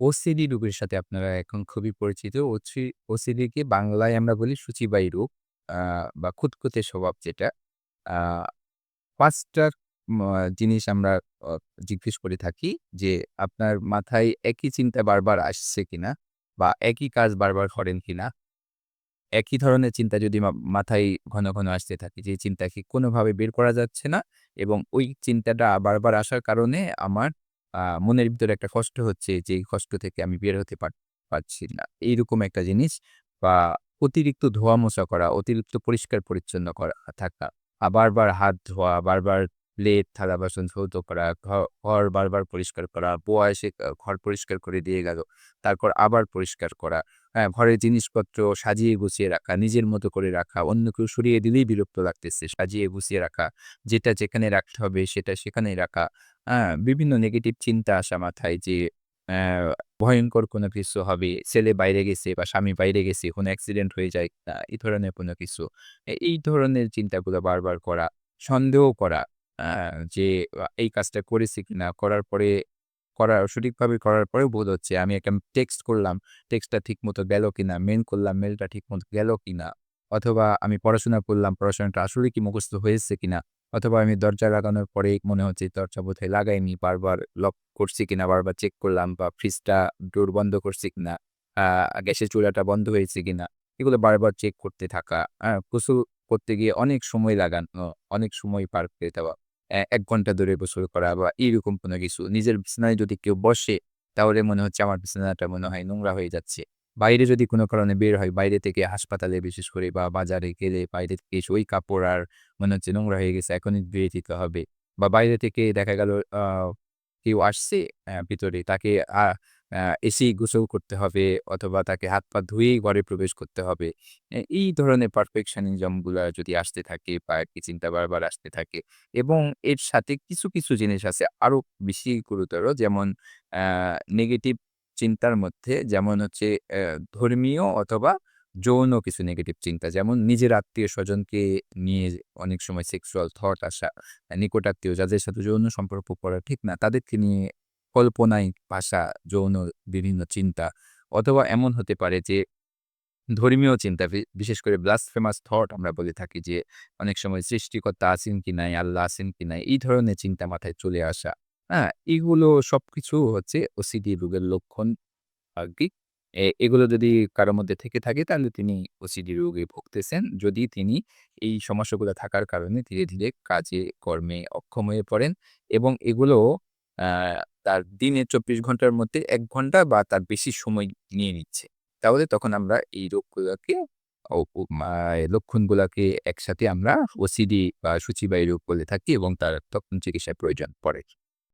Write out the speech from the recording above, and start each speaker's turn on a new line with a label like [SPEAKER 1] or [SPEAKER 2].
[SPEAKER 1] OCD রোগের সাথে আপনারা এখন খুবই পরিচিত। ওসি ওসিডি কে বাংলায় আমরা বলি সূচিবায়ী রোগ বা খুঁতখুঁতে স্বভাব যেটা। আ ৫ টা ম জিনিস আমরা জিজ্ঞেস করে থাকি যে, আপনার মাথায় একই চিন্তা বারবার আসছে কিনা? বা একই কাজ বারবার করেন কিনা? একই ধরনের চিন্তা যদি মাথায় ঘন, ঘন আসতে থাকে যে চিন্তা কি কোনোভাবে বের করা যাচ্ছে না এবং ওই চিন্তাটা বারবার আসার কারণে আমার মনের ভিতরে একটা কষ্ট হচ্ছে যে কষ্ট থেকে আমি বের হতে পারছি না। এইরকম একটা জিনিস বা অতিরিক্ত ধোয়া-মোছা করা, অতিরিক্ত পরিষ্কার-পরিচ্ছন্ন করা থাকা। বারবার হাত ধোয়া, বারবার প্লেট, থালা-বাসন ধৌত করা, ঘর বারবার পরিষ্কার করা, বয়সে ঘর পরিষ্কার করে দিয়ে গেল। তারপর আবার পরিষ্কার করা। ঘরের জিনিসপত্র সাজিয়ে গুছিয়ে রাখা, নিজের মতো করে রাখা, অন্য কেউ সরিয়ে দিলেই বিরক্ত লাগতেছে। সাজিয়ে গুছিয়ে রাখা, যেটা যেখানে রাখতে হবে সেটা সেখানেই রাখা। বিভিন্ন নেগেটিভ চিন্তা আসা মাথায় যে অ্যা ভয়ংকর কোনো কিছু হবে, ছেলে বাইরে গেছে বা স্বামী বাইরে গেছে, কোনো অ্যাক্সিডেন্ট হয়ে যায় কিনা, এই ধরনের কোনো কিছু। এই ধরনের চিন্তাগুলো বারবার করা, সন্দেহ করা যে এই কাজটা করেছি কিনা, করার পরে করা সঠিকভাবে করার পরেও বোধ হচ্ছে আমি একটা টেক্সট করলাম, টেক্সটটা ঠিক মতো গেল কিনা, মেল করলাম, মেলটা ঠিক মতো গেল কিনা, অথবা আমি পড়াশোনা করলাম, পড়াশোনাটা আসলে কি মুখস্থ হয়েছে কিনা, অথবা আমি দরজা লাগানোর পরেই মনে হচ্ছে দরজা বোধহয় লাগাইনি, বারবার লক করছি কিনা, বারবার চেক করলাম বা ফ্রিজটা ডোর বন্ধ করছি কিনা, গ্যাসের চুলাটা বন্ধ হয়েছে কিনা, এগুলো বারবার চেক করতে থাকা। আ গোসল করতে গিয়ে অনেক সময় লাগানো, অনেক সময় পার করে দেওয়া। ১ ঘণ্টা ধরে গোসল করা বা এইরকম কোনো কিছু। নিজের বিছানায় যদি কেউ বসে, তাহলে মনে হচ্ছে আমার বিছানাটা মনে হয় নোংরা হয়ে যাচ্ছে। বাইরে যদি কোনো কারণে বের হয়, বাইরে থেকে হাসপাতালে বিশেষ করে বা বাজারে গেলে বাইরে থেকে ওই কাপড় আর মনে হচ্ছে নোংরা হয়ে গেছে, এখনই বেরিয়ে দিতে হবে। বা বাইরে থেকে দেখা গেল কেউ আসছে ভিতরে, তাকে আ গোসল করতে হবে অথবা তাকে হাত-পা ধুয়েই ঘরে প্রবেশ করতে হবে। এই ধরনের perfectionism গুলা যদি আসতে থাকে বা একই চিন্তা বারবার আসতে থাকে এবং এর সাথে কিছু, কিছু জিনিস আছে আরও বেশি গুরুতর যেমন নেগেটিভ চিন্তার মধ্যে যেমন হচ্ছে ধর্মীয় অথবা যৌন কিছু নেগেটিভ চিন্তা। যেমন নিজের আত্মীয়-স্বজনকে নিয়ে অনেক সময় সেক্সুয়াল থট আসা, আ নিকটাত্মীয় যাদের সাথে যৌন সম্পর্ক করা ঠিক না, তাদেরকে নিয়ে কল্পনায় ভাসা যৌন বিভিন্ন চিন্তা অথবা এমন হতে পারে যে ধর্মীয় চিন্তা বিশেষ করে blasphemous থট আমরা বলে থাকি যে অনেক সময় সৃষ্টিকর্তা আছেন কি নাই, আল্লাহ আছেন কি নাই, এই ধরনের চিন্তা মাথায় চলে আসা। হ্যাঁ? এগুলো সবকিছু হচ্ছে ওসিডি রোগের লক্ষণ আর কি এগুলো যদি কারোর মধ্যে থেকে থাকে তাহলে তিনি ওসিডি রোগে ভুগতেছেন। যদি তিনি এই সমস্যাগুলো থাকার কারণে ধীরে, ধীরে কাজে কর্মে অক্ষম হয়ে পড়েন এবং এগুলো তার দিনে ২৪ ঘণ্টার মধ্যে এক ঘণ্টা বা তার বেশি সময় নিয়ে নিচ্ছে। তাহলে তখন আমরা এই রোগগুলোকে লক্ষণগুলাকে একসাথে আমরা ওসিডি বা সূচিবাহী রোগ বলে থাকি এবং তার তখন চিকিৎসার প্রয়োজন পড়ে।